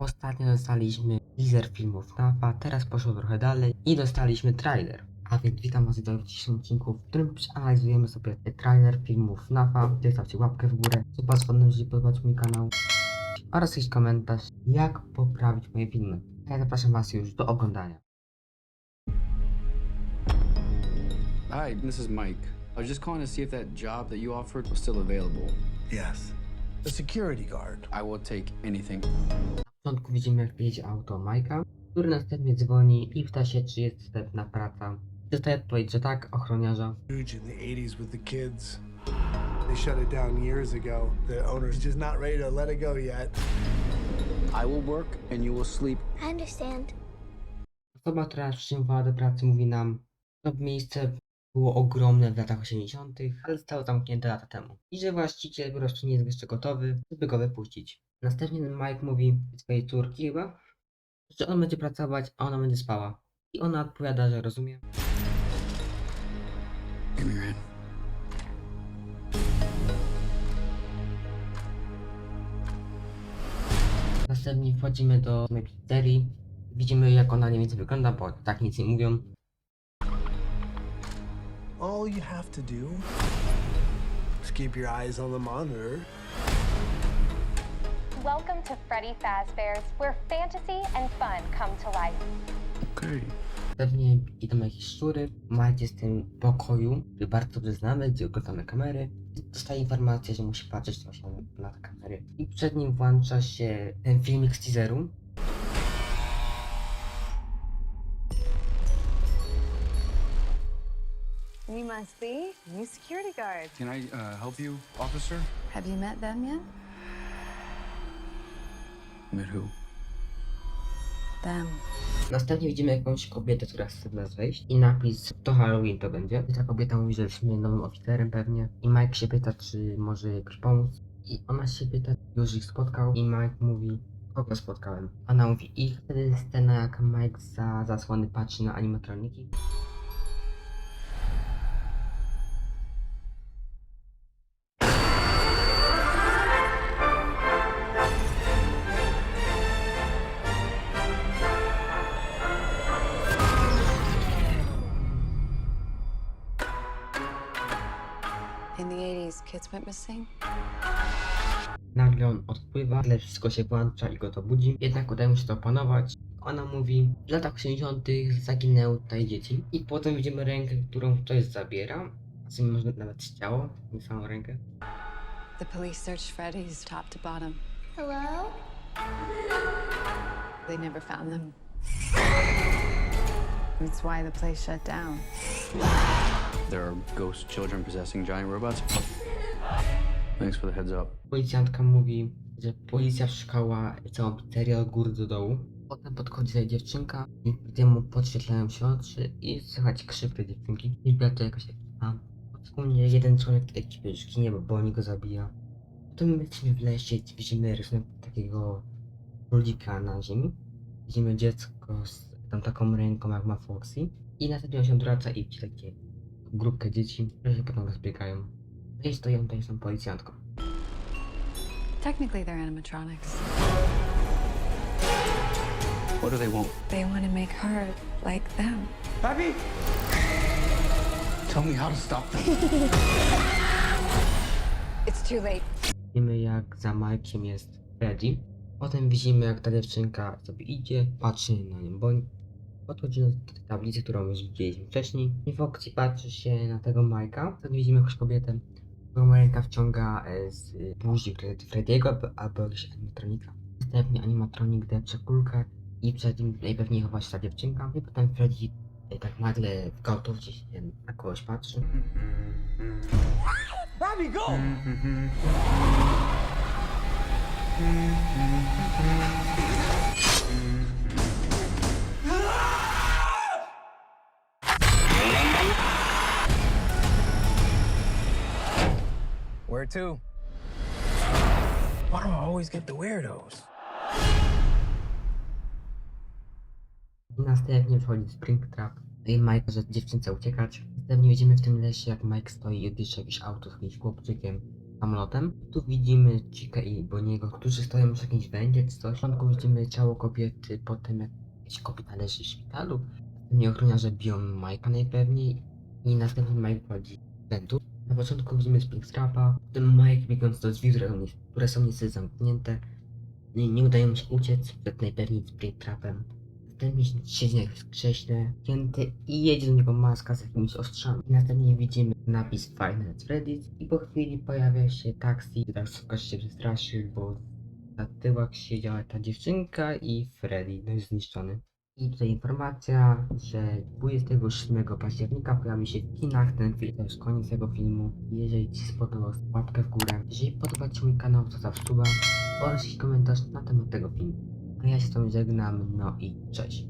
Ostatnio dostaliśmy teaser filmów NAFA, teraz poszło trochę dalej i dostaliśmy trailer. A więc witam was w dzisiejszym odcinku, w którym przeanalizujemy sobie trailer filmów NAFA. Zostawcie łapkę w górę, suba z jeżeli podobać mój kanał oraz jakiś komentarz, jak poprawić moje filmy. A ja zapraszam was już do oglądania. Hi, this is Mike. I was just calling to see if that job that you offered was still available. Yes. The security guard. I will take anything. Na początku widzimy jak jedzie auto Majka, który następnie dzwoni i pyta się, czy jest dostępna praca. Dostaje odpowiedź, że tak, ochroniarza. Huge in the 80s with the kids. They shut it down years ago. The owner's just not ready to let it go yet. I will work and you will sleep. I understand. Osoba, która przyjmowała do pracy mówi nam, to miejsce było ogromne w latach 80., ale zostało zamknięte lata temu. I że właściciel po prostu nie jest jeszcze gotowy, żeby go wypuścić. Następnie Mike mówi swojej córki chyba, że on będzie pracować, a ona będzie spała. I ona odpowiada, że rozumie. Następnie wchodzimy do pizzerii. Widzimy jak ona mniej więcej wygląda, bo tak nic nie mówią. All you have to do is keep your eyes on the monitor. Welcome to Freddy Fazbear's, where fantasy and fun come to life. Okay. Pewnie idą jakieś szczury. Jest w tym pokoju, który bardzo dobrze znamy, gdzie oglądamy kamery. Dostaje informację, że musi patrzeć właśnie na te kamery. I przed nim włącza się ten filmik z teaseru. You must be new security guard. Can I uh, help you, officer? Have you met them yet? Met who? Them. Następnie widzimy jakąś kobietę, która chce do nas wejść i napis to Halloween to będzie. I ta kobieta mówi, że jesteśmy nowym oficerem pewnie. I Mike się pyta, czy może jakoś pomóc. I ona się pyta, już ich spotkał. I Mike mówi, kogo spotkałem. Ona mówi ich. Wtedy jest scena, jak Mike za zasłony patrzy na animatroniki. The 80s, kids went missing. Nagle on odpływa, nagle wszystko się włącza i go to budzi. Jednak udaje mu się to opanować. Ona mówi, w latach 80. zaginęły tutaj dzieci. I potem widzimy rękę, którą ktoś zabiera. A sobie może nawet ciało, nie samą rękę. The police searched Freddy's top to bottom. Hello? They never found them. That's why the place shut down. There are ghost children possessing giant robots. Thanks for the heads up. Policjantka mówi, że policja szukała całą pizzerię od góry do dołu. Potem podchodzi tutaj dziewczynka i temu podświetlają się oczy i słychać krzyk tej dziewczynki. I była to jakaś ekipa. Wspólnie jeden członek ekipy już ginie, bo Bonnie go zabija. Potem my jesteśmy w lesie i widzimy rysunek takiego królika na ziemi. Widzimy dziecko z tam taką ręką jak ma Foxy. I następnie on się odwraca i widzi takie grupkę dzieci, które się potem rozbiegają. No i stoją tutaj z tą policjantką. Technically, they're animatronics. What do they want? They want to make her like them. Tell me how to stop them. It's too late. Widzimy jak za Mike'iem jest Freddy. Potem widzimy jak ta dziewczynka sobie idzie, patrzy na nią Bonnie. Podchodzi do tej tablicy, którą już widzieliśmy wcześniej. I Foxy patrzy się na tego Mike'a. Wtedy widzimy jakąś kobietę, którą ręka wciąga e, z e, buzi Fred- Freddy'ego albo, jakiegoś animatronika. Następnie animatronik depcze kulkę i przed nim najpewniej chowa się ta dziewczynka. I potem Freddy e, tak nagle w gotówce się na kogoś patrzy. Where to? Why do I always get the weirdos? Następnie wchodzi Springtrap. I Mike każe dziewczynce uciekać. Następnie widzimy w tym lesie, jak Mike stoi i odjeżdża jakieś auto z jakimś chłopczykiem. samolotem. Tu widzimy Chica i Boniego, którzy stoją przy jakimś wędzie czy coś. Na początku widzimy ciało kobiety, potem jakieś kobieta leży w szpitalu. Następnie ochroniarze biją Mike'a najpewniej i następnie Mike wchodzi wentu. Na początku widzimy Springtrapa, potem Mike biegnąc do drzwi, które, są niestety zamknięte. Nie, nie udaje mu się uciec przed najpewniej Springtrapem. Następnie siedzi na jakimś krześle, pięty i jedzie do niego maska z jakimiś ostrzami. Następnie widzimy napis at Freddy's i po chwili pojawia się taksi. Taksówkarz się przestraszył, bo na tyłach siedziała ta dziewczynka i Freddy, no jest zniszczony. I tutaj informacja, że 27 października pojawi się w kinach ten film. To już koniec tego filmu. Jeżeli Ci spodobał, łapkę w górę. Jeżeli podoba Ci mój kanał, to zostaw suba oraz komentarz na temat tego filmu. A ja się z Tobą żegnam, no i cześć.